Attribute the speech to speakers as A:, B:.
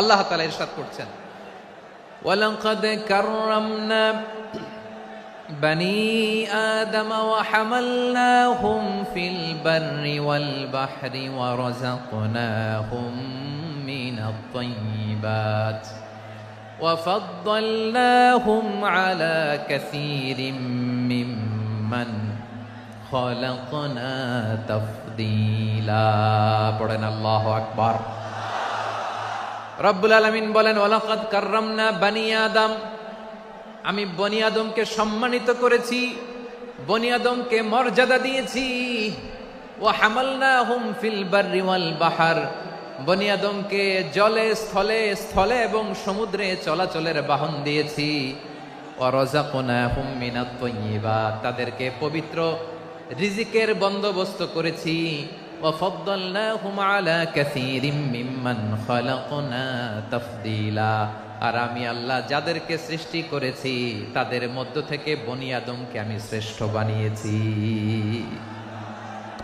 A: আল্লাহ তালা ইরশাদ করছেন ولقد كرمنا بني آدم وحملناهم في البر والبحر ورزقناهم من الطيبات وفضلناهم على كثير ممن خلقنا تفضيلا পড়েন আল্লাহু আকবার রব্বুল আলমিন বলেন ওলাকাদ কার্রামনা বানি আদম। আমি বনি আদমকে সম্মানিত করেছি, বনি আদমকে মর্যাদা দিয়েছি। ও হামালনা হুম ফিল বাররি ওয়াল বাহার। বনি আদমকে জলে, স্থলে স্থলে এবং সমুদ্রে চলাচলের বাহন দিয়েছি। তাদেরকে পবিত্র রিজিকের বন্দোবস্ত করেছি। وفضلناهم على كثير ممن خلقنا تفضيلا আর আমি আল্লাহ যাদেরকে সৃষ্টি করেছি তাদের মধ্য থেকে বনি আদমকে আমি শ্রেষ্ঠ বানিয়েছি